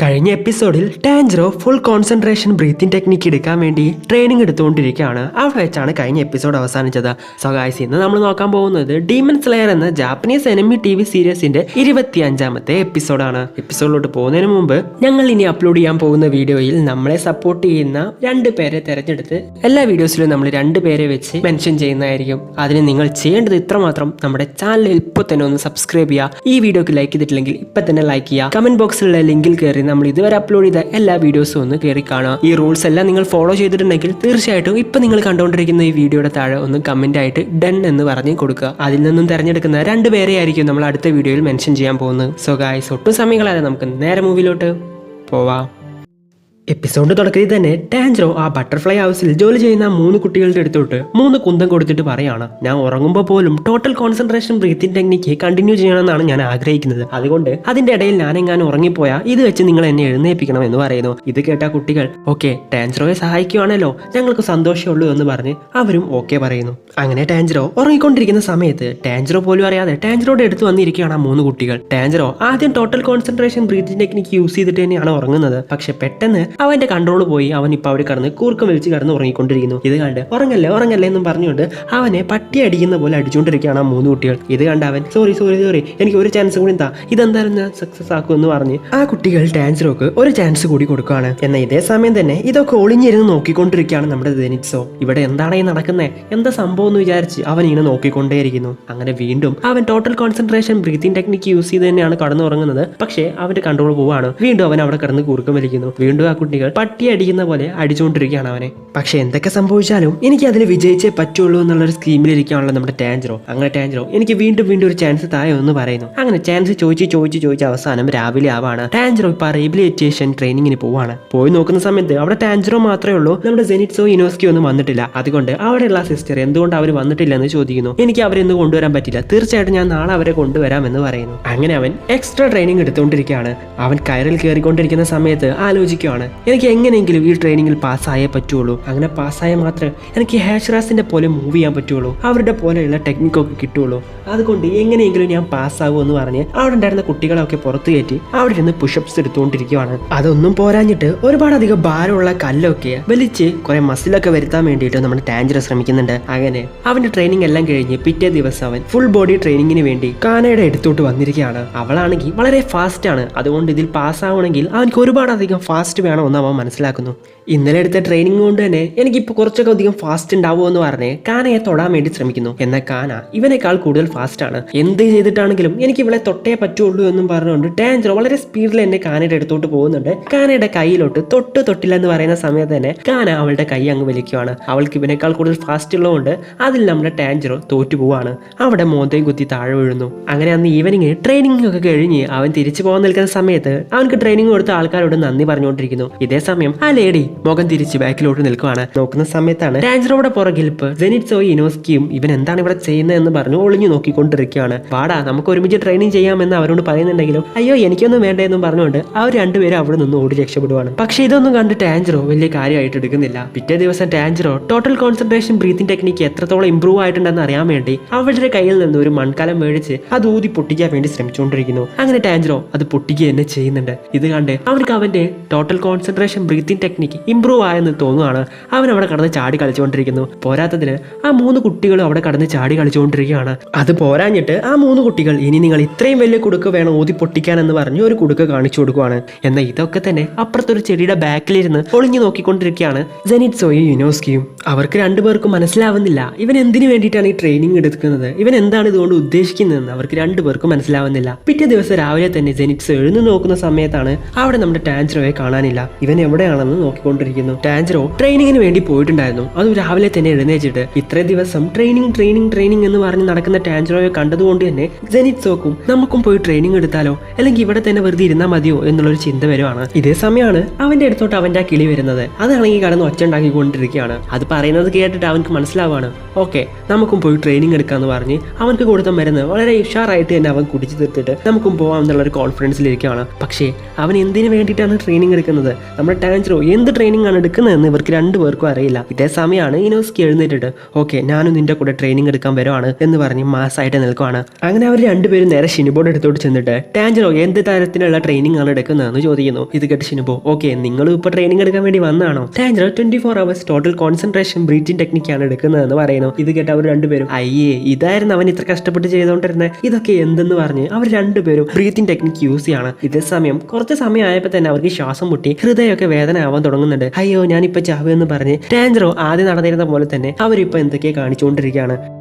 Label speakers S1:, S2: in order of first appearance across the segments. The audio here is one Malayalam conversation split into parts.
S1: കഴിഞ്ഞ എപ്പിസോഡിൽ Tanjiro full concentration breathing technique എടുക്കാൻ വേണ്ടി ട്രെയിനിങ് എടുത്തുകൊണ്ടിരിക്കുകയാണ്. അവിടെ വെച്ചാണ് കഴിഞ്ഞ എപ്പിസോഡ് അവസാനിച്ചത്. സോ ഗായ്സ് ഇന്ന് നമ്മൾ നോക്കാൻ പോകുന്നത് ഡീമൻ സ്ലെയർ എന്ന ജാപ്പനീസ് എനിമി ടി വി സീരീസിന്റെ ഇരുപത്തി അഞ്ചാമത്തെ എപ്പിസോഡാണ് എപ്പിസോഡിലോട്ട് പോകുന്നതിന് മുമ്പ് ഞങ്ങൾ ഇനി അപ്ലോഡ് ചെയ്യാൻ പോകുന്ന വീഡിയോയിൽ നമ്മളെ സപ്പോർട്ട് ചെയ്യുന്ന രണ്ട് പേരെ തിരഞ്ഞെടുത്ത് എല്ലാ വീഡിയോസിലും നമ്മൾ രണ്ട് പേരെ വെച്ച് മെൻഷൻ ചെയ്യുന്നതായിരിക്കും. അതിന് നിങ്ങൾ ചെയ്യേണ്ടത് ഇത്രമാത്രം നമ്മുടെ ചാനൽ ഇപ്പോൾ തന്നെ ഒന്ന് സബ്സ്ക്രൈബ് ചെയ്യുക. ഈ വീഡിയോക്ക് ലൈക്ക് ചെയ്തിട്ടില്ലെങ്കിൽ ഇപ്പൊ തന്നെ ലൈക്ക് ചെയ്യുക. കമന്റ് ബോക്സിലുള്ള ലിങ്കിൽ കയറി നമ്മൾ ഇതുവരെ അപ്ലോഡ് ചെയ്ത എല്ലാ വീഡിയോസും ഒന്ന് കയറി കാണുക. ഈ റൂൾസ് എല്ലാം നിങ്ങൾ ഫോളോ ചെയ്തിട്ടുണ്ടെങ്കിൽ തീർച്ചയായിട്ടും ഇപ്പൊ നിങ്ങൾ കണ്ടുകൊണ്ടിരിക്കുന്ന ഈ വീഡിയോയുടെ താഴെ ഒന്ന് കമന്റ് ആയിട്ട് ഡൺ എന്ന് പറഞ്ഞ് കൊടുക്കുക. അതിൽ നിന്നും തിരഞ്ഞെടുക്കുന്ന രണ്ട് പേരെ ആയിരിക്കും നമ്മൾ അടുത്ത വീഡിയോയിൽ മെൻഷൻ ചെയ്യാൻ പോകുന്നത്. സോ ഗായ്സ് ഒട്ടും സമയങ്ങളാതെ നമുക്ക് നേരെ മൂവിലോട്ട് പോവാം. എപ്പിസോഡ് തുടക്കത്തിൽ തന്നെ ടാൻജറോ ആ ബട്ടർഫ്ലൈ ഹൗസിൽ ജോലി ചെയ്യുന്ന മൂന്ന് കുട്ടികളുടെ അടുത്തോട്ട് മൂന്ന് കുന്തം കൊടുത്തിട്ട് പറയാണ് ഞാൻ ഉറങ്ങുമ്പോൾ പോലും total concentration breathing technique continue ചെയ്യണമെന്നാണ് ഞാൻ ആഗ്രഹിക്കുന്നത്. അതുകൊണ്ട് അതിന്റെ ഇടയിൽ ഞാൻ ഞാനെങ്ങാനും ഉറങ്ങിപ്പോയാൽ ഇത് വെച്ച് നിങ്ങൾ എന്നെ എഴുന്നേൽപ്പിക്കണം എന്ന് പറയുന്നു. ഇത് കേട്ട കുട്ടികൾ ഓക്കെ ടാൻജറോയെ സഹായിക്കുവാണല്ലോ. ഞങ്ങൾക്ക് സന്തോഷമുള്ളൂ എന്ന് പറഞ്ഞ് അവരും ഓക്കെ പറയുന്നു. അങ്ങനെ ടാൻജറോ ഉറങ്ങിക്കൊണ്ടിരിക്കുന്ന സമയത്ത് ടാൻജറോ പോലും അറിയാതെ ടാൻജറോയുടെ അടുത്ത് വന്നിരിക്കുകയാണ് ആ മൂന്ന് കുട്ടികൾ. ടാൻജറോ ആദ്യം total concentration breathing technique use ചെയ്തിട്ട് തന്നെയാണ് ഉറങ്ങുന്നത്. പക്ഷെ പെട്ടെന്ന് അവന്റെ കൺട്രോൾ പോയി. അവൻ ഇപ്പൊ അവിടെ കടന്ന് കൂർക്കം വലിച്ച് കടന്ന് ഉറങ്ങിക്കൊണ്ടിരിക്കുന്നു. ഇത് കണ്ട് ഉറങ്ങല്ലേ ഉറങ്ങല്ലേ എന്നും പറഞ്ഞുകൊണ്ട് അവനെ പട്ടി അടിക്കുന്ന പോലെ അടിച്ചുകൊണ്ടിരിക്കുകയാണ് ആ മൂന്ന് കുട്ടികൾ. ഇത് കണ്ട് അവൻ സോറി സോറി സോറി എനിക്ക് ഒരു ചാൻസ് കൂടി താ. ഇതെന്തായാലും ഞാൻ സക്സസ് ആക്കും എന്ന് പറഞ്ഞ് ആ കുട്ടികൾ ടാൻസറോക്ക് ഒരു ചാൻസ് കൂടി കൊടുക്കുകയാണ്. എന്നാൽ ഇതേ സമയം തന്നെ ഇതൊക്കെ ഒളിഞ്ഞിരുന്ന് നോക്കിക്കൊണ്ടിരിക്കുകയാണ് നമ്മുടെ ദനിറ്റ്സോ ഇവിടെ എന്താണ് ഈ നടക്കുന്നത് എന്താ സംഭവം എന്ന് വിചാരിച്ച് അവൻ ഇങ്ങനെ നോക്കിക്കൊണ്ടേയിരിക്കുന്നു. അങ്ങനെ വീണ്ടും അവൻ total concentration breathing technique use ചെയ്ത് തന്നെയാണ് കടന്നുറങ്ങുന്നത്. പക്ഷേ അവന്റെ കൺട്രോൾ പോവാണ്. വീണ്ടും അവൻ അവിടെ കിടന്ന് കൂർക്കം വലിക്കുന്നു. വീണ്ടും ആ കുട്ടികൾ പട്ടി അടിക്കുന്ന പോലെ അടിച്ചുകൊണ്ടിരിക്കുകയാണ് അവനെ. പക്ഷെ എന്തൊക്കെ സംഭവിച്ചാലും എനിക്ക് അതിൽ വിജയിച്ചേ പറ്റുള്ളൂ എന്നുള്ളൊരു സ്കീമിലിരിക്കാണല്ലോ നമ്മുടെ ടാൻജറോ. അങ്ങനെ ടാൻജറോ എനിക്ക് വീണ്ടും വീണ്ടും ഒരു ചാൻസ് തായോ എന്ന് പറയുന്നു. അങ്ങനെ ചാൻസ് ചോദിച്ച് ചോദിച്ച് ചോദിച്ച് അവസാനം രാവിലെ ആവാണ്. ടാൻജറോ ഇപ്പൊ റീബിലിറ്റേഷൻ ട്രെയിനിങ്ങിന് പോവാണ്. പോയി നോക്കുന്ന സമയത്ത് അവിടെ ടാൻജറോ മാത്രമേ ഉള്ളൂ. നമ്മുടെ ജെനിറ്റ്സോ യൂണിവേഴ്സിറ്റി ഒന്നും വന്നിട്ടില്ല. അതുകൊണ്ട് അവിടെയുള്ള സിസ്റ്റർ എന്തുകൊണ്ട് അവർ വന്നിട്ടില്ല എന്ന് ചോദിക്കുന്നു. എനിക്ക് അവരെ ഇന്ന് കൊണ്ടുവരാൻ പറ്റില്ല. തീർച്ചയായിട്ടും ഞാൻ നാളെ അവരെ കൊണ്ടുവരാം എന്ന് പറയുന്നു. അങ്ങനെ അവൻ എക്സ്ട്രാ ട്രെയിനിങ് എടുത്തുകൊണ്ടിരിക്കുകയാണ്. അവൻ കയറിൽ കയറിക്കൊണ്ടിരിക്കുന്ന സമയത്ത് ആലോചിക്കുകയാണ് എനിക്ക് എങ്ങനെയെങ്കിലും ഈ ട്രെയിനിങ്ങിൽ പാസ്സായേ പറ്റുള്ളൂ. അങ്ങനെ പാസ്സായാൽ മാത്രമേ എനിക്ക് ഹാഷ്റാസിന്റെ പോലെ മൂവ് ചെയ്യാൻ പറ്റുള്ളൂ. അവരുടെ പോലെയുള്ള ടെക്നിക്കൊക്കെ കിട്ടുള്ളൂ. അതുകൊണ്ട് എങ്ങനെയെങ്കിലും ഞാൻ പാസ്സാകും എന്ന് പറഞ്ഞ് അവിടെ ഉണ്ടായിരുന്ന കുട്ടികളൊക്കെ പുറത്തു കയറ്റി അവിടെ ഇരുന്ന് പുഷപ്സ് എടുത്തുകൊണ്ടിരിക്കുകയാണ് അതൊന്നും പോരാഞ്ഞിട്ട് ഒരുപാട് അധികം ഭാരമുള്ള കല്ലൊക്കെ വലിച്ച് കുറെ മസിലൊക്കെ വരുത്താൻ വേണ്ടിയിട്ട് നമ്മുടെ ടാഞ്ചർ ശ്രമിക്കുന്നുണ്ട്. അങ്ങനെ അവന്റെ ട്രെയിനിങ് എല്ലാം കഴിഞ്ഞ് പിറ്റേ ദിവസം അവൻ ഫുൾ ബോഡി ട്രെയിനിങ്ങിന് വേണ്ടി കാനയുടെ എടുത്തോട്ട് വന്നിരിക്കുകയാണ്. അവളാണെങ്കിൽ വളരെ ഫാസ്റ്റ് ആണ്. അതുകൊണ്ട് ഇതിൽ പാസ്സാവണമെങ്കിൽ അവനക്ക് ഒരുപാട് അധികം ഫാസ്റ്റ് വേണമെന്ന് അവൻ മനസ്സിലാക്കുന്നു. ഇന്നലെ എടുത്ത ട്രെയിനിങ് കൊണ്ട് തന്നെ എനിക്കിപ്പോൾ കുറച്ചൊക്കെ അധികം ഫാസ്റ്റ് ഉണ്ടാവുമോ എന്ന് പറഞ്ഞ് കാനയെ തൊടാൻ വേണ്ടി ശ്രമിക്കുന്നു. എന്ന കാന ഇവനേക്കാൾ കൂടുതൽ ഫാസ്റ്റ് ആണ്. എന്ത് ചെയ്തിട്ടാണെങ്കിലും എനിക്ക് ഇവളെ തൊട്ടേ പറ്റുള്ളൂ എന്നും പറഞ്ഞുകൊണ്ട് ടാൻജർ വളരെ സ്പീഡിൽ എന്നെ കാനയുടെ അടുത്തോട്ട് പോകുന്നുണ്ട്. കാനയുടെ കയ്യിലോട്ട് തൊട്ട് തൊട്ടില്ല എന്ന് പറയുന്ന സമയത്ത് തന്നെ കാന അവളുടെ കൈ അങ്ങ് വലിക്കുവാണ്. അവൾക്ക് ഇവനേക്കാൾ കൂടുതൽ ഫാസ്റ്റ് ഉള്ളതുകൊണ്ട് അതിൽ നമ്മുടെ ടാൻജറോ തോറ്റു പോവാണ്. അവിടെ മോന്തയും കുത്തി താഴെ വീഴുന്നു. അങ്ങനെ അന്ന് ഈവനിങ് ട്രെയിനിങ് ഒക്കെ കഴിഞ്ഞ് അവൻ തിരിച്ചു പോകാൻ നിൽക്കുന്ന സമയത്ത് അവനക്ക് ട്രെയിനിങ് കൊടുത്ത ആൾക്കാരോട് നന്ദി പറഞ്ഞുകൊണ്ടിരിക്കുന്നു. ഇതേ സമയം ആ ലേഡി മുഖം തിരിച്ച് ബാക്കിലോട്ട് നിൽക്കുവാണ്. നോക്കുന്ന സമയത്താണ് ടാൻജറോയുടെ പുറകിൽ ജെനിറ്റ്സോ ഇനോസ്കിയും ഇവൻ എന്താണ് ഇവിടെ ചെയ്യുന്നത് എന്ന് പറഞ്ഞു ഒളിഞ്ഞു നോക്കിക്കൊണ്ടിരിക്കുകയാണ്. പാടാ നമുക്ക് ഒരുമിച്ച് ട്രെയിനിങ് ചെയ്യാമെന്ന് അവരോട് പറയുന്നുണ്ടെങ്കിലും അയ്യോ എനിക്കൊന്നും വേണ്ട എന്നും പറഞ്ഞുകൊണ്ട് അവർ രണ്ടുപേരും അവിടെ നിന്ന് ഓടി രക്ഷപ്പെടുവാണ്. പക്ഷേ ഇതൊന്നും കണ്ട് ടാഞ്ചറോ വലിയ കാര്യമായിട്ട് എടുക്കുന്നില്ല. പിറ്റേ ദിവസം Tanjiro total concentration breathing technique എത്രത്തോളം ഇമ്പ്രൂവ് ആയിട്ടുണ്ടെന്ന് അറിയാൻ വേണ്ടി അവരുടെ കയ്യിൽ നിന്ന് ഒരു മൺകലം മേടിച്ച് അത് ഊതി പൊട്ടിക്കാൻ വേണ്ടി ശ്രമിച്ചുകൊണ്ടിരിക്കുന്നു. അങ്ങനെ ടാഞ്ചറോ അത് പൊട്ടിക്കുക തന്നെ ചെയ്യുന്നുണ്ട്. ഇത് കണ്ട് അവർക്ക് അവന്റെ total concentration breathing technique improve ആയെന്ന് തോന്നുവാണ്. അവൻ അവിടെ കടന്ന് ചാടി കളിച്ചുകൊണ്ടിരിക്കുന്നു. പോരാത്തതിന് ആ മൂന്ന് കുട്ടികളും അവിടെ കടന്ന് ചാടി കളിച്ചുകൊണ്ടിരിക്കുകയാണ്. അത് പോരാഞ്ഞിട്ട് ആ മൂന്ന് കുട്ടികൾ ഇനി നിങ്ങൾ ഇത്രയും വലിയ കുടുക്ക് വേണം ഊതി പൊട്ടിക്കാൻ എന്ന് പറഞ്ഞ് ഒരു കുടുക്ക് കാണിച്ചു കൊടുക്കുവാണ്. എന്നാൽ ഇതൊക്കെ തന്നെ അപ്പുറത്തൊരു ചെടിയുടെ ബാക്കിലിരുന്ന് ഒളിഞ്ഞു നോക്കിക്കൊണ്ടിരിക്കുകയാണ് ജെനിറ്റ്സോയും യുനോസ്കിയും അവർക്ക് രണ്ടുപേർക്കും മനസ്സിലാവുന്നില്ല. ഇവൻ എന്തിനു വേണ്ടിയിട്ടാണ് ഈ ട്രെയിനിങ് എടുക്കുന്നത്? ഇവൻ എന്താണ് ഇതുകൊണ്ട് ഉദ്ദേശിക്കുന്നതെന്ന് അവർക്ക് രണ്ടുപേർക്കും മനസ്സിലാവുന്നില്ല. പിറ്റേ ദിവസം രാവിലെ തന്നെ ജെനിറ്റ്സോ എഴുന്നു നോക്കുന്ന സമയത്താണ് അവിടെ നമ്മുടെ ടാൻജറോയെ കാണാനില്ല. ഇവൻ എവിടെയാണെന്ന് നോക്കിക്കൊണ്ടിരിക്കുന്നു. ടാഞ്ചറോ ട്രെയിനിങ്ങിന് വേണ്ടി പോയിട്ടുണ്ടായിരുന്നു. അത് രാവിലെ തന്നെ എഴുന്നേച്ചിട്ട് ഇത്രയും ദിവസം ട്രെയിനിങ് ട്രെയിനിങ് ട്രെയിനിങ് എന്ന് പറഞ്ഞ് നടക്കുന്ന ടാഞ്ചറോയെ കണ്ടതുകൊണ്ട് തന്നെ ജെനിറ്റ്സോക്കും നമുക്കും പോയി ട്രെയിനിങ് എടുത്താലോ? അല്ലെങ്കിൽ ഇവിടെ തന്നെ വെറുതെ ഇരുന്നാൽ മതിയോ എന്നുള്ളൊരു ചിന്ത വരുവാണ്. ഇതേ സമയമാണ് അവന്റെ അടുത്തോട്ട് അവന്റെ ആ കിളി വരുന്നത്. അതാണെങ്കിൽ കടന്ന് ഒച്ച ഉണ്ടാക്കിക്കൊണ്ടിരിക്കുകയാണ്. അത് പറയുന്നത് കേട്ടിട്ട് അവൻക്ക് മനസ്സിലാവാണ്. ഓക്കെ നമുക്കും പോയി ട്രെയിനിങ് എടുക്കാന്ന് പറഞ്ഞ് അവനക്ക് കൊടുത്ത മരുന്ന് വളരെ ഉഷാറായിട്ട് തന്നെ അവൻ കുടിച്ചു തീർത്തിട്ട് നമുക്കും പോവാം എന്നുള്ള ഒരു കോൺഫിഡൻസിലിരിക്കുകയാണ് പക്ഷേ അവൻ എന്തിനു വേണ്ടിയിട്ടാണ് ട്രെയിനിങ് എടുക്കുന്നത്? നമ്മുടെ ടാൻജറോ എന്ത് ട്രെയിനിങ് ആണ് എടുക്കുന്നതെന്ന് ഇവർക്ക് രണ്ടുപേർക്കും അറിയില്ല. ഇതേ സമയമാണ് ഇനോസ്കി എഴുന്നേറ്റിട്ട് ഓക്കെ ഞാനും നിന്റെ കൂടെ ട്രെയിനിങ് എടുക്കാൻ വരുവാണ് എന്ന് പറഞ്ഞ് മാസമായിട്ട് നിൽക്കുവാണ്. അങ്ങനെ അവർ രണ്ടുപേരും നേരെ ഷിനുബോട് എടുത്തോട്ട് ചെന്നിട്ട് ടാൻജറോ എന്ത് തരത്തിലുള്ള ട്രെയിനിങ് ആണ് എടുക്കുന്നതെന്ന് ചോദിക്കുന്നു. ഇത് കേട്ട് ഷിനുബോ ഓക്കെ നിങ്ങളും ഇപ്പോൾ ട്രെയിനിങ് എടുക്കാൻ വേണ്ടി വന്നതാണോ? Tanjiro twenty four hours total concentration breathing ടെക്നിക്കാണ് എടുക്കുന്നതെന്ന് പറയുന്നു. ഇത് കേട്ട് അവർ രണ്ടുപേരും അയ്യേ ഇതായിരുന്നു അവൻ ഇത്ര കഷ്ടപ്പെട്ട് ചെയ്തുകൊണ്ടിരുന്നത് ഇതൊക്കെ എന്തെന്ന് പറഞ്ഞ് അവർ രണ്ടുപേരും ബ്രീത്തിങ് ടെക്നിക്ക് യൂസ് ചെയ്യാണ്. ഇതേ സമയം കുറച്ച് സമയം ആയപ്പോൾ തന്നെ അവർക്ക് ശ്വാസം മുട്ടി ഹൃദയമൊക്കെ വേദന ആവാൻ തുടങ്ങുന്നുണ്ട്. അയ്യോ ഞാനിപ്പോൾ ചാവുമെന്ന് പറഞ്ഞ് ടാൻജറോ ആദ്യം നടന്നിരുന്ന പോലെ തന്നെ അവരിപ്പോൾ എന്തൊക്കെയാ കാണിച്ചുകൊണ്ടിരിക്കുകയാണ്.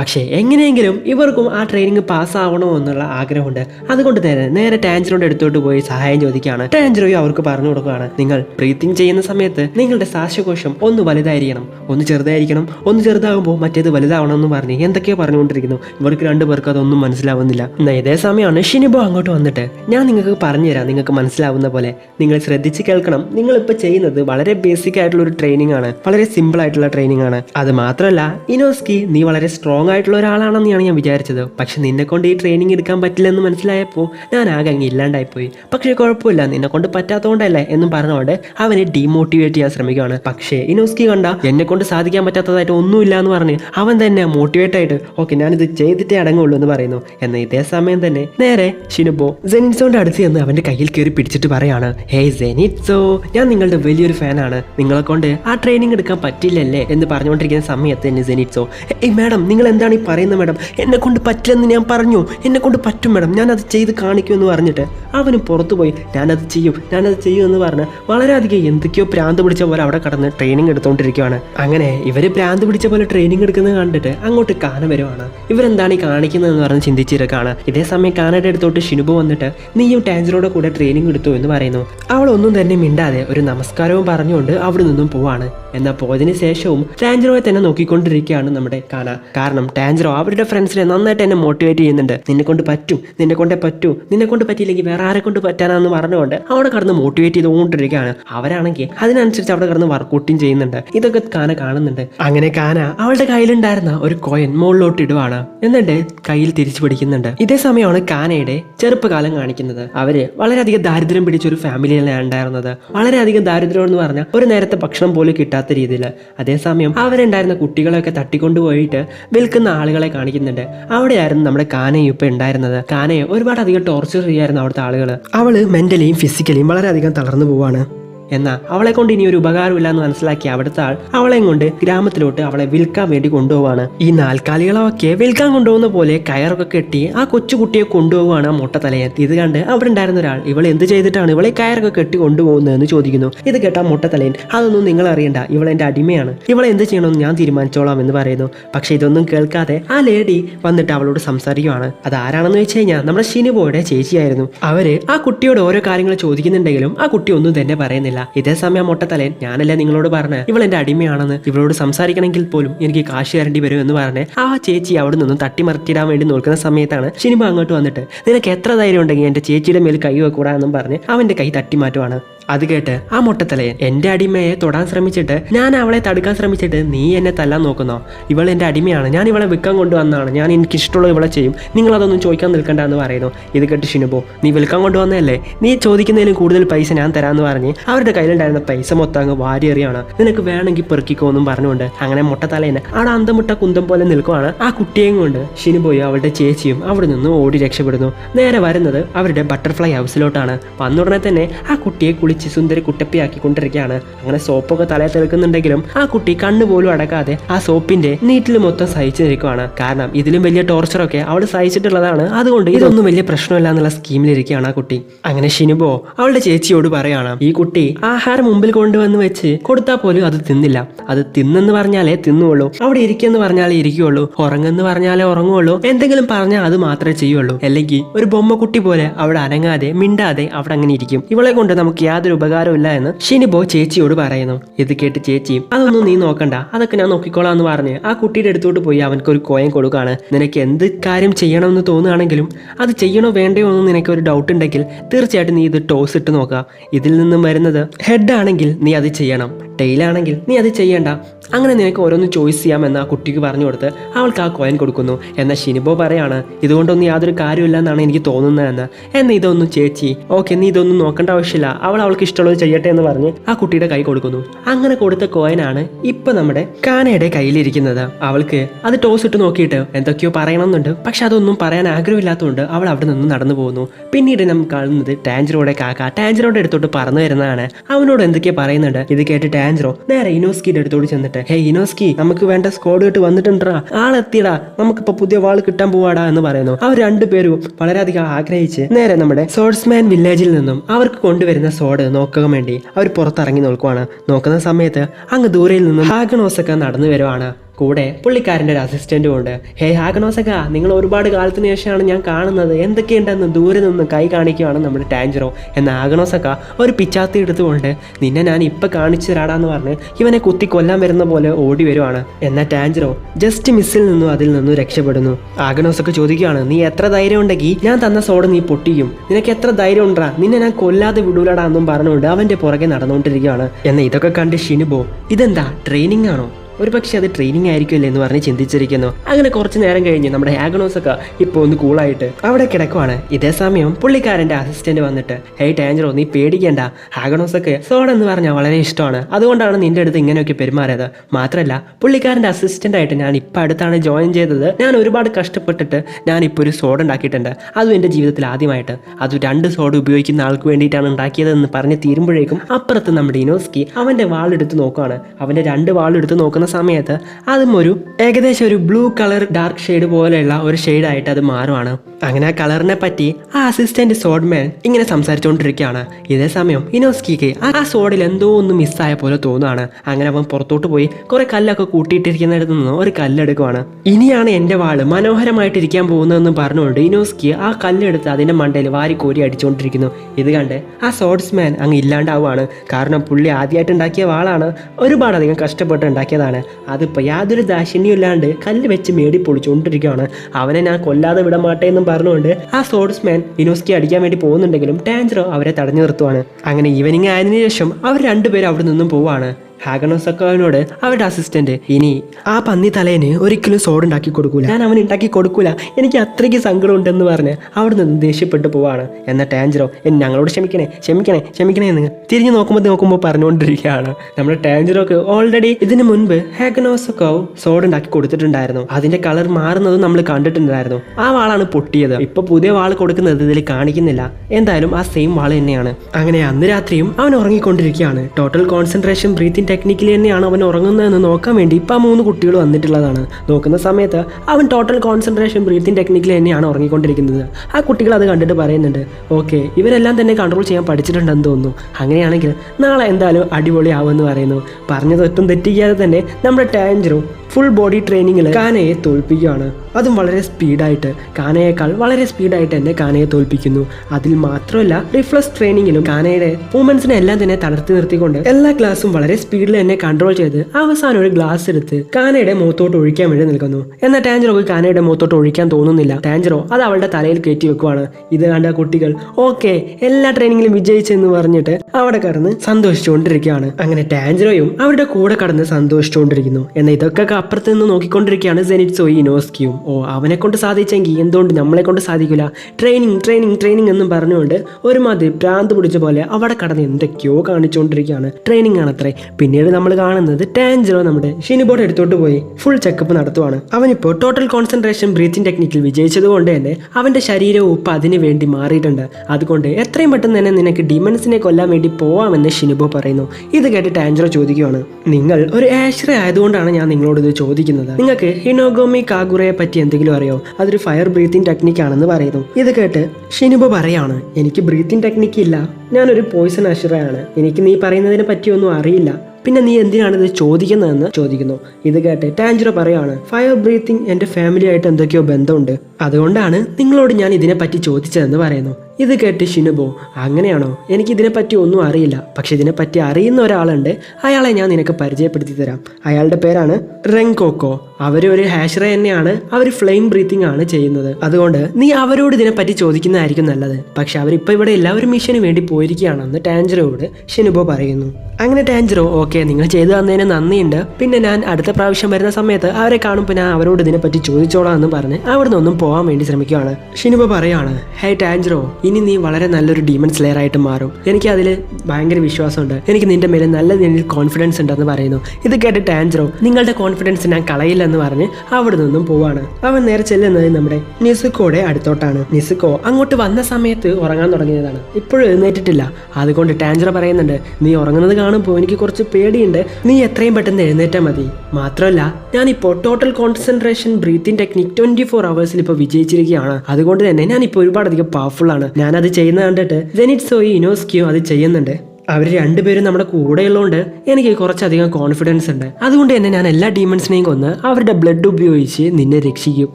S1: പക്ഷേ എങ്ങനെയെങ്കിലും ഇവർക്കും ആ ട്രെയിനിങ് പാസ്സാവണോ എന്നുള്ള ആഗ്രഹമുണ്ട്. അതുകൊണ്ട് തന്നെ നേരെ ടാഞ്ചറോട് അടുത്തോട്ട് പോയി സഹായം ചോദിക്കുകയാണ്. ടാൻജറോയും അവർക്ക് പറഞ്ഞു കൊടുക്കുകയാണ്. നിങ്ങൾ ബ്രീത്തിങ് ചെയ്യുന്ന സമയത്ത് നിങ്ങളുടെ ശ്വാസകോശം ഒന്ന് വലുതായിരിക്കണം. ഒന്ന് ചെറുതായിരിക്കണം. ഒന്ന് ചെറുതാകുമ്പോൾ മറ്റേത് വലുതാവണം എന്ന് പറഞ്ഞ് എന്തൊക്കെയോ പറഞ്ഞുകൊണ്ടിരിക്കുന്നു. ഇവർക്ക് രണ്ടു പേർക്ക് അതൊന്നും മനസ്സിലാവുന്നില്ല. എന്നാൽ ഇതേ സമയമാണ് ഷിനിബോ അങ്ങോട്ട് വന്നിട്ട്. ഞാൻ നിങ്ങൾക്ക് പറഞ്ഞുതരാം. നിങ്ങൾക്ക് മനസ്സിലാവുന്ന പോലെ നിങ്ങൾ ശ്രദ്ധിച്ച് കേൾക്കണം. നിങ്ങൾ ഇപ്പോൾ ചെയ്യുന്നത് വളരെ ബേസിക് ആയിട്ടുള്ള ഒരു ട്രെയിനിങ് ആണ്. വളരെ സിമ്പിൾ ആയിട്ടുള്ള ട്രെയിനിങ് ആണ്. അത് മാത്രമല്ല ഇനോസ്കി നീ വളരെ സ്ട്രോങ് ആയിട്ടുള്ള ഒരാളാണെന്നാണ് ഞാൻ വിചാരിച്ചത്. പക്ഷെ നിന്നെ കൊണ്ട് ഈ ട്രെയിനിങ് എടുക്കാൻ പറ്റില്ലെന്ന് മനസ്സിലായപ്പോൾ ഞാൻ ആകെ അങ്ങ് ഇല്ലാണ്ടായിപ്പോയി. പക്ഷേ കുഴപ്പമില്ല നിന്നെ കൊണ്ട് പറ്റാത്തതുകൊണ്ടല്ലേ എന്നും പറഞ്ഞുകൊണ്ട് അവനെ ഡീമോട്ടിവേറ്റ് ചെയ്യാൻ ശ്രമിക്കുകയാണ് പക്ഷേ ഇനോസ്കി കണ്ട എന്നെ കൊണ്ട് സാധിക്കാൻ പറ്റാത്തതായിട്ട് ഒന്നുമില്ല എന്ന് പറഞ്ഞ് അവൻ തന്നെ മോട്ടിവേറ്റ് ആയിട്ട് ഓക്കെ ഞാനിത് ചെയ്തിട്ടേ അടങ്ങുള്ളൂ എന്ന് പറയുന്നു. എന്നാൽ ഇതേ സമയം തന്നെ നേരെ ഷിനുബോ ജെനിറ്റ്സോന്റെ അടുത്ത് ചെന്ന് അവന്റെ കയ്യിൽ കയറി പിടിച്ചിട്ട് പറയാണ് ഹേ ജെനിറ്റ്സോ ഞാൻ നിങ്ങളുടെ വലിയൊരു ഫാനാണ്. നിങ്ങളെ കൊണ്ട് ആ ട്രെയിനിങ് എടുക്കാൻ പറ്റില്ലല്ലേ? എന്ന് പറഞ്ഞുകൊണ്ടിരിക്കുന്ന സമയത്ത് തന്നെ ജെനിറ്റ്സോ ഏയ് മാഡം നിങ്ങൾ എന്താണ് ഈ പറയുന്നത് മാഡം? എന്നെ കൊണ്ട് പറ്റില്ലെന്ന് ഞാൻ പറഞ്ഞു. എന്നെ കൊണ്ട് പറ്റും മാഡം. ഞാനത് ചെയ്ത് കാണിക്കുമെന്ന് പറഞ്ഞിട്ട് അവന് പുറത്തു പോയി. ഞാനത് ചെയ്യും ഞാനത് ചെയ്യും എന്ന് പറഞ്ഞ് വളരെയധികം എന്തൊക്കെയോ പ്രാന്ത് പിടിച്ച പോലെ അവിടെ കടന്ന് ട്രെയിനിങ് എടുത്തുകൊണ്ടിരിക്കുകയാണ് അങ്ങനെ ഇവർ പ്രാന്ത് പിടിച്ച പോലെ ട്രെയിനിങ് എടുക്കുന്നത് കണ്ടിട്ട് അങ്ങോട്ട് കാന വരുവാണ്. ഇവരെന്താണ് ഈ കാണിക്കുന്നതെന്ന് പറഞ്ഞ് ചിന്തിച്ചിരിക്കുകയാണ്. ഇതേ സമയം കാനയുടെ അടുത്തോട്ട് ഷിനുബു വന്നിട്ട് നീയും ടാൻജറോടെ കൂടെ ട്രെയിനിങ് എടുത്തു എന്ന് പറയുന്നു. അവളൊന്നും തന്നെ മിണ്ടാതെ ഒരു നമസ്കാരവും പറഞ്ഞുകൊണ്ട് അവിടെ നിന്നും പോവാണ്. എന്നാൽ പോയതിനു ശേഷവും ടാഞ്ചറോയെ തന്നെ നോക്കിക്കൊണ്ടിരിക്കുകയാണ് നമ്മുടെ കാന. കാരണം ടാഞ്ചറോ അവരുടെ ഫ്രണ്ട്സിനെ നന്നായിട്ട് എന്നെ മോട്ടിവേറ്റ് ചെയ്യുന്നുണ്ട്. നിന്നെ കൊണ്ട് പറ്റും നിന്നെ കൊണ്ടേ പറ്റൂ നിന്നെ കൊണ്ട് പറ്റിയില്ലെങ്കിൽ വേറെ ആരെ കൊണ്ട് പറ്റാനാന്ന് പറഞ്ഞുകൊണ്ട് അവിടെ കടന്ന് മോട്ടിവേറ്റ് ചെയ്തുകൊണ്ടിരിക്കുകയാണ്. അവരാണെങ്കിൽ അതിനനുസരിച്ച് അവിടെ കടന്ന് വർക്കൗട്ടും ചെയ്യുന്നുണ്ട്. ഇതൊക്കെ കാന കാണുന്നുണ്ട്. അങ്ങനെ കാന അവളുടെ കയ്യിലുണ്ടായിരുന്ന ഒരു കോയൻ മുകളിലോട്ട് ഇടുവാണ്. എന്നിട്ട് കയ്യിൽ തിരിച്ചു പിടിക്കുന്നുണ്ട്. ഇതേ സമയമാണ് കാനയുടെ ചെറുപ്പകാലം കാണിക്കുന്നത്. അവർ വളരെയധികം ദാരിദ്ര്യം പിടിച്ച ഒരു ഫാമിലിയിലാണ് ഉണ്ടായിരുന്നത്. വളരെയധികം ദാരിദ്ര്യം എന്ന് പറഞ്ഞാൽ ഒരു നേരത്തെ ഭക്ഷണം പോലും കിട്ടാത്ത രീതിയിൽ. അതേസമയം അവരുണ്ടായിരുന്ന കുട്ടികളെയൊക്കെ തട്ടിക്കൊണ്ടുപോയിട്ട് വിൽക്കുന്ന ആളുകളെ കാണിക്കുന്നുണ്ട്. അവിടെയായിരുന്നു നമ്മുടെ കാനയും ഇപ്പൊ ഉണ്ടായിരുന്നത്. കാനയെ ഒരുപാട് അധികം ടോർച്ചർ ചെയ്യായിരുന്നു അവിടുത്തെ ആളുകൾ അവൾ മെന്റലിയും ഫിസിക്കലിയും വളരെയധികം തളർന്നു പോവാണ്. എന്നാൽ അവളെ കൊണ്ട് ഇനി ഒരു ഉപകാരമില്ല എന്ന് മനസ്സിലാക്കി അവിടുത്തെ ആൾ അവളെയും കൊണ്ട് ഗ്രാമത്തിലോട്ട് അവളെ വിൽക്കാൻ വേണ്ടി കൊണ്ടുപോവാണ്. ഈ നാൽക്കാലികളൊക്കെ വിൽക്കാൻ കൊണ്ടുപോകുന്ന പോലെ കയറൊക്കെ കെട്ടി ആ കൊച്ചുകുട്ടിയെ കൊണ്ടുപോവാണ് ആ മുട്ട തലയൻ. ഇത് കണ്ട് അവിടെ ഉണ്ടായിരുന്ന ഒരാൾ ഇവൾ എന്ത് ചെയ്തിട്ടാണ് ഇവളെ കയറൊക്കെ കെട്ടി കൊണ്ടുപോകുന്നതെന്ന് ചോദിക്കുന്നു. ഇത് കേട്ട തലയൻ അതൊന്നും നിങ്ങൾ അറിയണ്ട ഇവൾ എന്റെ അടിമയാണ്. ഇവളെ എന്ത് ചെയ്യണമെന്ന് ഞാൻ തീരുമാനിച്ചോളാം എന്ന് പറയുന്നു. പക്ഷെ ഇതൊന്നും കേൾക്കാതെ ആ ലേഡി വന്നിട്ട് അവളോട് സംസാരിക്കുവാണ്. അത് ആരാണെന്ന് വെച്ച് കഴിഞ്ഞാൽ നമ്മുടെ ഷിനിബോയുടെ ചേച്ചിയായിരുന്നു. അവർ ആ കുട്ടിയോട് ഓരോ കാര്യങ്ങൾ ചോദിക്കുന്നുണ്ടെങ്കിലും ആ കുട്ടി ഒന്നും തന്നെ പറയുന്നില്ല. ഇതേ സമയം മൊട്ടത്തലയൻ ഞാനല്ലേ നിങ്ങളോട് പറഞ്ഞ്? ഇവൾ എന്റെ അടിമയാണെന്ന്. ഇവളോട് സംസാരിക്കണമെങ്കിൽ പോലും എനിക്ക് കാശ് തരേണ്ടി വരും എന്ന് പറഞ്ഞ്. ആ ചേച്ചി അവിടെ നിന്നും തട്ടിമറിച്ചിടാൻ വേണ്ടി നോക്കുന്ന സമയത്താണ് സിനിമ അങ്ങോട്ട് വന്നിട്ട് നിനക്ക് എത്ര ധൈര്യം ഉണ്ടെങ്കിൽ എന്റെ ചേച്ചിയുടെ മേൽ കൈ വെക്കൂടാ എന്നും പറഞ്ഞ് അവന്റെ കൈ തട്ടിമാറ്റുവാണ്. അത് കേട്ട് ആ മുട്ടത്തലയൻ എന്റെ അടിമയെ തൊടാൻ ശ്രമിച്ചിട്ട് ഞാൻ അവളെ തടുക്കാൻ ശ്രമിച്ചിട്ട് നീ എന്നെ തല്ലാൻ നോക്കുന്നോ? ഇവൾ എന്റെ അടിമയാണ്. ഞാൻ ഇവളെ വിൽക്കാൻ കൊണ്ടുവന്നാണ് ഞാൻ എനിക്ക് ഇഷ്ടമുള്ള ഇവളെ ചെയ്യും. നിങ്ങൾ അതൊന്നും ചോദിക്കാൻ നിൽക്കണ്ട എന്ന് പറയുന്നു. ഇത് കേട്ട് ഷിനുബോ നീ വിൽക്കാൻ കൊണ്ടുവന്നതല്ലേ? നീ ചോദിക്കുന്നതിലും കൂടുതൽ പൈസ ഞാൻ തരാമെന്ന് പറഞ്ഞ് അവരുടെ കയ്യിലുണ്ടായിരുന്ന പൈസ മൊത്തം അങ്ങ് വാരിയെറിയാണ്. നിനക്ക് വേണമെങ്കിൽ പെറുക്കിക്കോ എന്നും പറഞ്ഞുകൊണ്ട് അങ്ങനെ മുട്ടത്തലേനെ അവിടെ അന്തമുട്ട കുന്തം പോലെ നിൽക്കുവാണ് ആ കുട്ടിയെയും കൊണ്ട്. ഷിനുബോയും അവളുടെ ചേച്ചിയും അവിടെ നിന്ന് ഓടി രക്ഷപ്പെടുന്നു. നേരെ വരുന്നത് അവരുടെ ബട്ടർഫ്ലൈ ഹൗസിലോട്ടാണ്. വന്നുടനെ തന്നെ ആ കുട്ടിയെ കുളിച്ച് സുന്ദരി കുട്ടപ്പിയാക്കിക്കൊണ്ടിരിക്കുകയാണ്. അങ്ങനെ സോപ്പൊക്കെ തലയിൽ തെളുക്കുന്നുണ്ടെങ്കിലും ആ കുട്ടി കണ്ണുപോലും അടക്കാതെ ആ സോപ്പിന്റെ നീറ്റിൽ മൊത്തം സഹിച്ചു നിൽക്കുകയാണ്. കാരണം ഇതിലും വലിയ ടോർച്ചറൊക്കെ അവൾ സഹിച്ചിട്ടുള്ളതാണ്. അതുകൊണ്ട് ഇതൊന്നും വലിയ പ്രശ്നമല്ല എന്നുള്ള സ്കീമിലിരിക്കുകയാണ് ആ കുട്ടി. അങ്ങനെ ഷിനുബോ അവളുടെ ചേച്ചിയോട് പറയാണ് ഈ കുട്ടി ആഹാരം മുമ്പിൽ കൊണ്ടുവന്ന് വെച്ച് കൊടുത്താൽ പോലും അത് തിന്നില്ല. അത് തിന്നെന്ന് പറഞ്ഞാലേ തിന്നുള്ളൂ. അവിടെ ഇരിക്കെന്ന് പറഞ്ഞാലേ ഇരിക്കുള്ളൂ ഉറങ്ങെന്ന് പറഞ്ഞാലേ ഉറങ്ങുള്ളൂ എന്തെങ്കിലും പറഞ്ഞാൽ അത് മാത്രമേ ചെയ്യുള്ളൂ അല്ലെങ്കിൽ ഒരു ബൊമ്മക്കുട്ടി പോലെ അവിടെ അനങ്ങാതെ മിണ്ടാതെ അവിടെ അങ്ങനെ ഇരിക്കും. ഇവളെ കൊണ്ട് നമുക്ക് യാതൊരു ഉപകാരമില്ല എന്ന് ഷിനിബോ ചേച്ചിയോട് പറയുന്നു. ഇത് കേട്ട് ചേച്ചിയും അതൊന്നും നീ നോക്കണ്ട. അതൊക്കെ ഞാൻ നോക്കിക്കോളാം എന്ന് പറഞ്ഞ് ആ കുട്ടിയുടെ അടുത്തോട്ട് പോയി അവനക്ക് ഒരു കോയം കൊടുക്കുകയാണ് നിനക്ക് എന്ത് കാര്യം ചെയ്യണമെന്ന് തോന്നുകയാണെങ്കിലും അത് ചെയ്യണോ വേണ്ടയോ എന്ന് നിനക്ക് ഒരു ഡൗട്ട് ഉണ്ടെങ്കിൽ തീർച്ചയായിട്ടും നീ ഇത് ടോസ് ഇട്ട് നോക്കുക. ഇതിൽ നിന്നും വരുന്നത് ഹെഡ് ആണെങ്കിൽ നീ അത് ചെയ്യണം. ടെയിലാണെങ്കിൽ നീ അത് ചെയ്യണ്ട. അങ്ങനെ നിനക്ക് ഓരോന്ന് ചോയ്സ് ചെയ്യാമെന്ന് ആ കുട്ടിക്ക് പറഞ്ഞു കൊടുത്ത് അവൾക്ക് ആ കോയിൻ കൊടുക്കുന്നു. എന്നാൽ ഷിനിബോ പറയാണ് ഇതുകൊണ്ടൊന്നും യാതൊരു കാര്യമില്ല എന്നാണ് എനിക്ക് തോന്നുന്നതെന്ന്. എന്നാൽ ഇതൊന്നും ചേച്ചി ഓക്കെ നീ ഇതൊന്നും നോക്കേണ്ട ആവശ്യമില്ല. അവൾ അവൾക്ക് ഇഷ്ടമുള്ളത് ചെയ്യട്ടെ എന്ന് പറഞ്ഞ് ആ കുട്ടിയുടെ കൈ കൊടുക്കുന്നു. അങ്ങനെ കൊടുത്ത കോയിനാണ് ഇപ്പൊ നമ്മുടെ കാനയുടെ കയ്യിലിരിക്കുന്നത്. അവൾക്ക് അത് ടോസ് ഇട്ട് നോക്കിയിട്ട് എന്തൊക്കെയോ പറയണമെന്നുണ്ട്. പക്ഷെ അതൊന്നും പറയാൻ ആഗ്രഹമില്ലാത്തതുകൊണ്ട് അവൾ അവിടെ നിന്ന് നടന്നു പോകുന്നു. പിന്നീട് നമുക്ക് കാണുന്നത് ടാഞ്ചറോടെ കാക്ക. ടാഞ്ചറോടെ എടുത്തോട്ട് പറന്നു വരുന്നതാണ്. അവനോട് എന്തൊക്കെയാ പറയുന്നുണ്ട്. ഇത് കേട്ട് ടാഞ്ചറോ നേരെ ഇനോസ്കിയുടെ അടുത്തോട് ചെന്നിട്ട്. ഹേ ഇനോസ്കി നമുക്ക് വേണ്ട സ്കോഡ് കിട്ട് വന്നിട്ടുണ്ടാ ആളെത്തിയടാ. നമുക്കിപ്പോ പുതിയ വാൾ കിട്ടാൻ പോവാടാ എന്ന് പറയുന്നു. അവർ രണ്ടുപേരും വളരെയധികം ആഗ്രഹിച്ച് നേരെ നമ്മുടെ സോഡ്സ്മാൻ വില്ലേജിൽ നിന്നും അവർക്ക് കൊണ്ടുവരുന്ന സോഡ് നോക്കാൻ വേണ്ടി അവർ പുറത്തിറങ്ങി നോക്കുവാണ് നോക്കുന്ന സമയത്ത് അങ്ങ് ദൂരയിൽ നിന്നും ഹാഗണോസൊക്കെ നടന്നു വരുവാണ്. കൂടെ പുള്ളിക്കാരന്റെ ഒരു അസിസ്റ്റന്റും ഉണ്ട്. ഹേ ഹാഗണോസക്ക നിങ്ങൾ ഒരുപാട് കാലത്തിന് ശേഷമാണ് ഞാൻ കാണുന്നത്. എന്തൊക്കെയുണ്ടെന്ന് ദൂരെ നിന്ന് കൈ കാണിക്കുകയാണ് നമ്മുടെ ടാഞ്ചറോ എന്ന ആഗനോസക ഒരു പിച്ചാത്തി എടുത്തുകൊണ്ട് നിന്നെ ഞാൻ ഇപ്പം കാണിച്ചു തരാടാന്ന് പറഞ്ഞ് ഇവനെ കുത്തി കൊല്ലാൻ വരുന്ന പോലെ ഓടി വരുവാണ്. എന്ന ടാഞ്ചറോ ജസ്റ്റ് മിസ്സിൽ നിന്നും അതിൽ നിന്നും രക്ഷപ്പെടുന്നു. ആഗണോസൊക്കെ ചോദിക്കുകയാണ് നീ എത്ര ധൈര്യം ഉണ്ടെങ്കിൽ ഞാൻ തന്ന സോഡ് നീ പൊട്ടിക്കും നിനക്ക് എത്ര ധൈര്യം ഉണ്ടാ നിന്നെ ഞാൻ കൊല്ലാതെ വിടൂലടാ എന്നും പറഞ്ഞുകൊണ്ട് അവന്റെ പുറകെ നടന്നുകൊണ്ടിരിക്കുകയാണ്. എന്നാൽ ഇതൊക്കെ കണ്ട് ഷിനുബോ ഇതെന്താ? ട്രെയിനിങ് ആണോ? ഒരു പക്ഷേ അത് ട്രെയിനിങ് ആയിരിക്കുമല്ലേ എന്ന് പറഞ്ഞ് ചിന്തിച്ചിരിക്കുന്നു. അങ്ങനെ കുറച്ച് നേരം കഴിഞ്ഞ് നമ്മുടെ ഹാഗണോസൊക്കെ ഇപ്പോൾ ഒന്ന് കൂളായിട്ട് അവിടെ കിടക്കുവാണ്. ഇതേ സമയം പുള്ളിക്കാരന്റെ അസിസ്റ്റന്റ് വന്നിട്ട് ഹേ ടാഞ്ചറോ നീ പേടിക്കേണ്ട. ഹാഗണോസൊക്കെ സോഡ എന്ന് പറഞ്ഞാൽ വളരെ ഇഷ്ടമാണ്. അതുകൊണ്ടാണ് നിന്റെ അടുത്ത് ഇങ്ങനെയൊക്കെ പെരുമാറിയത്. മാത്രമല്ല പുള്ളിക്കാരന്റെ അസിസ്റ്റന്റ് ആയിട്ട് ഞാൻ ഇപ്പൊ അടുത്താണ് ജോയിൻ ചെയ്തത്. ഞാൻ ഒരുപാട് കഷ്ടപ്പെട്ടിട്ട് ഞാൻ ഇപ്പോൾ ഒരു സോഡ് ഉണ്ടാക്കിയിട്ടുണ്ട്. അതും എന്റെ ജീവിതത്തിൽ ആദ്യമായിട്ട്. അത് രണ്ട് സോഡ് ഉപയോഗിക്കുന്ന ആൾക്ക് വേണ്ടിയിട്ടാണ് ഉണ്ടാക്കിയതെന്ന് പറഞ്ഞ് തീരുമ്പോഴേക്കും അപ്പുറത്ത് നമ്മുടെ ഇനോസ്കി അവന്റെ വാളെടുത്ത് നോക്കുകയാണ് അവന്റെ രണ്ട് വാളെടുത്ത് നോക്കുന്ന സമയത്ത് അതും ഒരു ഏകദേശം ഒരു ബ്ലൂ കളർ ഡാർക്ക് ഷെയ്ഡ് പോലെയുള്ള ഒരു ഷെയ്ഡായിട്ട് അത് മാറുവാണ്. അങ്ങനെ ആ കളറിനെ പറ്റി ആ അസിസ്റ്റന്റ് സോഡ്മാൻ ഇങ്ങനെ സംസാരിച്ചുകൊണ്ടിരിക്കുകയാണ് ഇതേ സമയം ഇനോസ്കിക്ക് ആ സോഡിൽ എന്തോ ഒന്ന് മിസ്സായ പോലെ തോന്നുകയാണ്. അങ്ങനെ അവൻ പുറത്തോട്ട് പോയി കുറെ കല്ലൊക്കെ കൂട്ടിയിട്ടിരിക്കുന്നിടത്ത് നിന്ന് ഒരു കല്ലെടുക്കുവാണ്. ഇനിയാണ് എന്റെ വാൾ മനോഹരമായിട്ടിരിക്കാൻ പോകുന്നതെന്ന് പറഞ്ഞുകൊണ്ട് ഇനോസ്കി ആ കല്ലെടുത്ത് അതിന്റെ മണ്ടയിൽ വാരി കോരി അടിച്ചുകൊണ്ടിരിക്കുന്നു ഇത് കണ്ട് ആ സോഡ്സ്മാൻ അങ്ങ് ഇല്ലാണ്ടാവുകയാണ്. കാരണം പുള്ളി ആദ്യമായിട്ട് ഉണ്ടാക്കിയ വാളാണ് ഒരുപാടധികം കഷ്ടപ്പെട്ട് ഉണ്ടാക്കിയതാണ്. അതിപ്പോൾ യാതൊരു ദാക്ഷിണ്യം ഇല്ലാണ്ട് കല്ല് വെച്ച് മേടി പൊളിച്ചുകൊണ്ടിരിക്കുകയാണ് അവനെ ഞാൻ കൊല്ലാതെ വിടമാട്ടെ എന്നും പറഞ്ഞുകൊണ്ട് ആ സോഡ്സ്മാൻ ഇനോസ്കി അടിക്കാൻ വേണ്ടി പോകുന്നുണ്ടെങ്കിലും ടാഞ്ചറോ അവരെ തടഞ്ഞു നിർത്തുവാണ്. അങ്ങനെ ഈവനിങ് ആയതിനു ശേഷം അവർ രണ്ടുപേരും അവിടെ നിന്നും പോവാണ് ഹാഗണോസക്കോവിനോട് അവരുടെ അസിസ്റ്റന്റ് ഇനി ആ പന്നി തലേന് ഒരിക്കലും സോഡ് ഉണ്ടാക്കി കൊടുക്കൂല. ഞാൻ അവൻ ഉണ്ടാക്കി കൊടുക്കൂല. എനിക്ക് അത്രയ്ക്ക് സങ്കടം ഉണ്ടെന്ന് പറഞ്ഞ് അവിടെ നിന്ന് ദേഷ്യപ്പെട്ടു പോവാണ്. എന്ന ടാഞ്ചറോ ഞങ്ങളോട് ക്ഷമിക്കണേ ക്ഷമിക്കണേ ക്ഷമിക്കണേ എന്ന് തിരിഞ്ഞു നോക്കുമ്പോൾ നോക്കുമ്പോൾ പറഞ്ഞുകൊണ്ടിരിക്കുകയാണ്. നമ്മുടെ ടാഞ്ചറോക്ക് ഓൾറെഡി ഇതിനു മുൻപ് ഹാഗനോസക്കോ സോഡ് ഉണ്ടാക്കി കൊടുത്തിട്ടുണ്ടായിരുന്നു. അതിന്റെ കളർ മാറുന്നത് നമ്മൾ കണ്ടിട്ടുണ്ടായിരുന്നു. ആ വാളാണ് പൊട്ടിയത്. ഇപ്പൊ പുതിയ വാൾ കൊടുക്കുന്നത് ഇതിൽ കാണിക്കുന്നില്ല. എന്തായാലും ആ സെയിം വാൾ തന്നെയാണ്. അങ്ങനെ അന്ന് രാത്രിയും അവൻ ഉറങ്ങിക്കൊണ്ടിരിക്കുകയാണ്. ടോട്ടൽ കോൺസെൻട്രേഷൻ ബ്രീത്തിങ് ടെക്നിക്കിൽ തന്നെയാണ് അവൻ ഉറങ്ങുന്നതെന്ന് നോക്കാൻ വേണ്ടി ഇപ്പം ആ മൂന്ന് കുട്ടികൾ വന്നിട്ടുള്ളതാണ്. നോക്കുന്ന സമയത്ത് അവൻ ടോട്ടൽ കോൺസെൻട്രേഷൻ ബ്രീത്തിങ് ടെക്നിക്കിൽ തന്നെയാണ് ഉറങ്ങിക്കൊണ്ടിരിക്കുന്നത്. ആ കുട്ടികൾ അത് കണ്ടിട്ട് പറയുന്നുണ്ട് ഓക്കെ ഇവരെല്ലാം തന്നെ കൺട്രോൾ ചെയ്യാൻ പഠിച്ചിട്ടുണ്ടെന്ന് തോന്നുന്നു. അങ്ങനെയാണെങ്കിൽ നാളെ എന്തായാലും അടിപൊളിയാവുമെന്ന് പറയുന്നു. പറഞ്ഞത് ഒട്ടും തെറ്റിക്കാതെ തന്നെ നമ്മുടെ ടാഞ്ചറും ഫുൾ ബോഡി ട്രെയിനിങ്ങിൽ കാനയെ തോൽപ്പിക്കുകയാണ്. അതും വളരെ സ്പീഡായിട്ട് കാനയേക്കാൾ വളരെ സ്പീഡായിട്ട് തന്നെ കാനയെ തോൽപ്പിക്കുന്നു. അതിൽ മാത്രമല്ല റിഫ്ലക്സ് ട്രെയിനിങ്ങിലും കാനയുടെ മൂവ്മെന്റ്സിനെ എല്ലാം തന്നെ തളർത്തി നിർത്തിക്കൊണ്ട് എല്ലാ ഗ്ലാസും വളരെ സ്പീഡിൽ തന്നെ കൺട്രോൾ ചെയ്ത് അവസാനം ഒരു ഗ്ലാസ് എടുത്ത് കാനയുടെ മുഖത്തോട്ട് ഒഴിക്കാൻ വേണ്ടി നിൽക്കുന്നു. എന്നാൽ ടാഞ്ചറോക്ക് കാനയുടെ മുഖത്തോട്ട് ഒഴിക്കാൻ തോന്നുന്നില്ല. ടാഞ്ചറോ അത് അവളുടെ തലയിൽ കയറ്റി വെക്കുവാണ്. ഇത് കണ്ട കുട്ടികൾ ഓക്കെ എല്ലാ ട്രെയിനിങ്ങിലും വിജയിച്ചെന്ന് പറഞ്ഞിട്ട് അവിടെ കടന്ന് സന്തോഷിച്ചുകൊണ്ടിരിക്കുകയാണ്. അങ്ങനെ ടാഞ്ചറോയും അവരുടെ കൂടെ കടന്ന് സന്തോഷിച്ചുകൊണ്ടിരിക്കുന്നു. എന്നാൽ ഇതൊക്കെ അപ്പുറത്ത് നിന്ന് നോക്കിക്കൊണ്ടിരിക്കുകയാണ് സെനിറ്റ്സോ ഇനോസ്കിയും ഓ അവനെ കൊണ്ട് സാധിച്ചെങ്കിൽ എന്തുകൊണ്ട് നമ്മളെ കൊണ്ട് സാധിക്കില്ല? ട്രെയിനിങ് ട്രെയിനിങ് ട്രെയിനിങ് എന്നും പറഞ്ഞുകൊണ്ട് ഒരുമാതിരി ഭ്രാന്ത് പിടിച്ച പോലെ അവിടെ കടന്ന് എന്തൊക്കെയോ കാണിച്ചുകൊണ്ടിരിക്കുകയാണ്. ട്രെയിനിങ് ആണത്രേ. പിന്നീട് നമ്മൾ കാണുന്നത് ടാൻജറോ നമ്മുടെ ഷിനിബോർഡ് എടുത്തോട്ട് പോയി ഫുൾ ചെക്കപ്പ് നടത്തുവാണ്. അവനിപ്പോൾ ടോട്ടൽ കോൺസെൻട്രേഷൻ ബ്രീത്തിങ് ടെക്നിക്കിൽ വിജയിച്ചതുകൊണ്ട് തന്നെ അവന്റെ ശരീരവും ഉപ്പ് അതിനു വേണ്ടി മാറിയിട്ടുണ്ട്. അതുകൊണ്ട് എത്രയും പെട്ടെന്ന് തന്നെ നിനക്ക് ഡിമൻസിനെ കൊല്ലാൻ വേണ്ടി പോവാമെന്ന് ഷിനിബോ പറയുന്നു. ഇത് കേട്ട് ടാൻജറോ ചോദിക്കുകയാണ് നിങ്ങൾ ഒരു ആശ്രയ ആയതുകൊണ്ടാണ് ഞാൻ നിങ്ങളോട് ഇത് ചോദിക്കുന്നത്. നിങ്ങൾക്ക് ഹിനോഗോമി കാഗുറയെ പറ്റി എന്തെങ്കിലും അറിയോ? അതൊരു ഫയർ ബ്രീത്തിങ് ടെക്നിക്ക് ആണെന്ന് പറയുന്നു. ഇത് കേട്ട് ഷിനുബ പറയാണ് എനിക്ക് ബ്രീത്തിങ് ടെക്നിക്ക് ഇല്ല. ഞാനൊരു പോയിസൺ അഷറയാണ് എനിക്ക് നീ പറയുന്നതിനെ പറ്റിയൊന്നും അറിയില്ല. പിന്നെ നീ എന്തിനാണ് ഇത് ചോദിക്കുന്നതെന്ന് ചോദിക്കുന്നു. ഇത് കേട്ട് ടാഞ്ചറോ പറയാണ് ഫയർ ബ്രീത്തിങ് എന്റെ ഫാമിലിയായിട്ട് എന്തൊക്കെയോ ബന്ധമുണ്ട്. അതുകൊണ്ടാണ് നിങ്ങളോട് ഞാൻ ഇതിനെ പറ്റി ചോദിച്ചതെന്ന് പറയുന്നു. ഇത് കേട്ട് ഷിനുബോ അങ്ങനെയാണോ? എനിക്ക് ഇതിനെപ്പറ്റി ഒന്നും അറിയില്ല. പക്ഷെ ഇതിനെപ്പറ്റി അറിയുന്ന ഒരാളുണ്ട്. അയാളെ ഞാൻ നിനക്ക് പരിചയപ്പെടുത്തി തരാം. അയാളുടെ പേരാണ് റെങ്കോക്കോ. അവർ ഒരു ഹാഷറ തന്നെയാണ്. അവർ ഫ്ലെയിം ബ്രീത്തിങ് ആണ് ചെയ്യുന്നത്. അതുകൊണ്ട് നീ അവരോട് ഇതിനെപ്പറ്റി ചോദിക്കുന്നതായിരിക്കും നല്ലത്. പക്ഷെ അവരിപ്പോൾ ഇവിടെ എല്ലാവരും മിഷന് വേണ്ടി പോയിരിക്കുകയാണെന്ന് ടാഞ്ചറോട് ഷിനുബോ പറയുന്നു. അങ്ങനെ ടാഞ്ചറോ ഓക്കെ നിങ്ങൾ ചെയ്തു തന്നതിന് നന്ദിയുണ്ട്. പിന്നെ ഞാൻ അടുത്ത പ്രാവശ്യം വരുന്ന സമയത്ത് അവരെ കാണുമ്പോൾ ഞാൻ അവരോട് ഇതിനെപ്പറ്റി ചോദിച്ചോളാം എന്ന് പറഞ്ഞ് അവിടെ നിന്നൊന്നും പോകാൻ വേണ്ടി ശ്രമിക്കുകയാണ്. ഷിനുബോ പറയാണ് ഹേ ടാൻജറോ ഇനി നീ വളരെ നല്ലൊരു ഡീമൺ സ്ലെയർ ആയിട്ട് മാറും. എനിക്ക് അതിൽ ഭയങ്കര വിശ്വാസമുണ്ട്. എനിക്ക് നിന്റെ മേലെ നല്ല രീതിയിൽ കോൺഫിഡൻസ് ഉണ്ടെന്ന് പറയുന്നു. ഇത് കേട്ട് ടാൻജറോ നിങ്ങളുടെ കോൺഫിഡൻസ് ഞാൻ കളയില്ലെന്ന് പറഞ്ഞ് അവിടെ നിന്നും പോവാണ്. അവൻ നേരെ ചെല്ലുന്നത് നമ്മുടെ നിസുക്കോടെ അടുത്തോട്ടാണ്. നിസുക്കോ അങ്ങോട്ട് വന്ന സമയത്ത് ഉറങ്ങാൻ തുടങ്ങിയതാണ്. ഇപ്പോഴും എഴുന്നേറ്റിട്ടില്ല. അതുകൊണ്ട് ടാൻജറോ പറയുന്നുണ്ട് നീ ഉറങ്ങുന്നത് കാണുമ്പോൾ എനിക്ക് കുറച്ച് പേടിയുണ്ട്. നീ എത്രയും പെട്ടെന്ന് എഴുന്നേറ്റാൽ മതി. മാത്രമല്ല ഞാൻ ഞാനിപ്പോൾ total concentration breathing technique twenty four അവേഴ്സിൽ ഇപ്പോൾ വിജയിച്ചിരിക്കുകയാണ്. അതുകൊണ്ട് തന്നെ ഞാൻ ഞാനിപ്പോൾ ഒരുപാടധികം പവർഫുൾ ആണ്. ഞാനത് ചെയ്യുന്ന കണ്ടിട്ട് ജെനിറ്റ്സോയി ഇനോസ്കിയോ അത് ചെയ്യുന്നുണ്ട്. അവർ രണ്ടുപേരും നമ്മുടെ കൂടെയുള്ളതുകൊണ്ട് എനിക്ക് കുറച്ചധികം കോൺഫിഡൻസ് ഉണ്ട്. അതുകൊണ്ട് തന്നെ ഞാൻ എല്ലാ ഡീമൺസിനെയും കൊന്ന് അവരുടെ ബ്ലഡ് ഉപയോഗിച്ച് നിന്നെ രക്ഷിക്കും.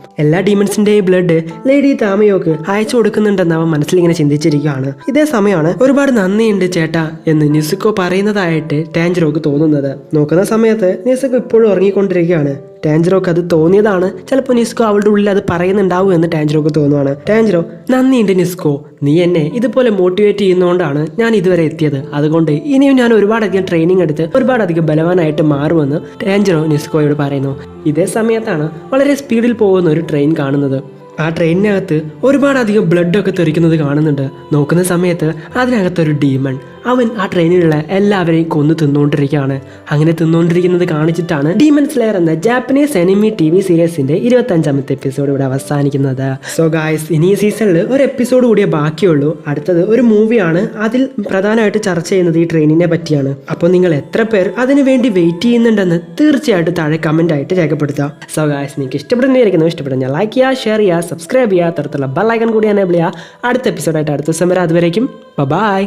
S1: എല്ലാ ഡീമൺസിന്റെയും ബ്ലഡ് ലേഡി താമയോക്ക് അയച്ചു കൊടുക്കുന്നുണ്ടെന്ന് അവൻ മനസ്സിൽ ഇങ്ങനെ ചിന്തിച്ചിരിക്കുകയാണ്. ഇതേ സമയമാണ് ഒരുപാട് നന്ദിയുണ്ട് ചേട്ടാ എന്ന് നിസുക്കോ പറയുന്നതായിട്ട് ടാഞ്ചറോക്ക് തോന്നുന്നത്. നോക്കുന്ന സമയത്ത് നിസുക്കോ ഇപ്പോഴും ഉറങ്ങിക്കൊണ്ടിരിക്കുകയാണ്. ടാൻജറോക്ക് അത് തോന്നിയതാണ്. ചിലപ്പോൾ നിസ്കോ അവളുടെ ഉള്ളിൽ അത് പറയുന്നുണ്ടാവും എന്ന് ടാഞ്ചറോക്ക് തോന്നുവാണ്. ടാഞ്ചറോ നന്ദിയുണ്ട് നിസ്കോ. നീ എന്നെ ഇതുപോലെ മോട്ടിവേറ്റ് ചെയ്യുന്നതുകൊണ്ടാണ് ഞാൻ ഇതുവരെ എത്തിയത്. അതുകൊണ്ട് ഇനിയും ഞാൻ ഒരുപാടധികം ട്രെയിനിങ് എടുത്ത് ഒരുപാടധികം ബലവാനായിട്ട് മാറുമെന്ന് ടാഞ്ചറോ നിസ്കോയോട് പറയുന്നു. ഇതേ സമയത്താണ് വളരെ സ്പീഡിൽ പോകുന്ന ഒരു ട്രെയിൻ കാണുന്നത്. ആ ട്രെയിനിനകത്ത് ഒരുപാടധികം ബ്ലഡ് ഒക്കെ തെറിക്കുന്നത് കാണുന്നുണ്ട്. നോക്കുന്ന സമയത്ത് അതിനകത്തൊരു ഡീമൺ അവൻ ആ ട്രെയിനിലുള്ള എല്ലാവരെയും കൊന്നു തിന്നുകൊണ്ടിരിക്കുകയാണ് അങ്ങനെ തിന്നുകൊണ്ടിരിക്കുന്നത് കാണിച്ചിട്ടാണ് ഡീമൺ സ്ലെയർ എന്ന ജാപ്പനീസ് എനിമി ടി വി സീരീസിന്റെ ഇരുപത്തഞ്ചാമത്തെ എപ്പിസോഡ് ഇവിടെ അവസാനിക്കുന്നത്. സോ ഗായ്സ് ഇനി ഈ സീസണിൽ ഒരു എപ്പിസോഡ് കൂടിയേ ബാക്കിയുള്ളൂ. അടുത്തത് ഒരു മൂവിയാണ് അതിൽ പ്രധാനമായിട്ട് ചർച്ച ചെയ്യുന്നത് ഈ ട്രെയിനിനെ പറ്റിയാണ്. അപ്പോൾ നിങ്ങൾ എത്ര പേർ അതിനു വേണ്ടി വെയിറ്റ് ചെയ്യുന്നുണ്ടെന്ന് തീർച്ചയായിട്ടും താഴെ കമന്റ് ആയിട്ട് രേഖപ്പെടുത്താം. സോ ഗായ്സ് നിങ്ങൾക്ക് ഇഷ്ടപ്പെടുന്നതായിരിക്കുന്നു ഇഷ്ടപ്പെടുന്ന ലൈക്ക് ചെയ്യുക ഷെയർ ചെയ്യുക സബ്സ്ക്രൈബ് ചെയ്യുക അത്തരത്തിലുള്ള ബെല്ലൈക്കൺ കൂടി എനേബിൾ ചെയ്യുക അടുത്ത എപ്പിസോഡായിട്ട് അടുത്ത ദിവസം വരെ അതുവരേക്കും. ബൈ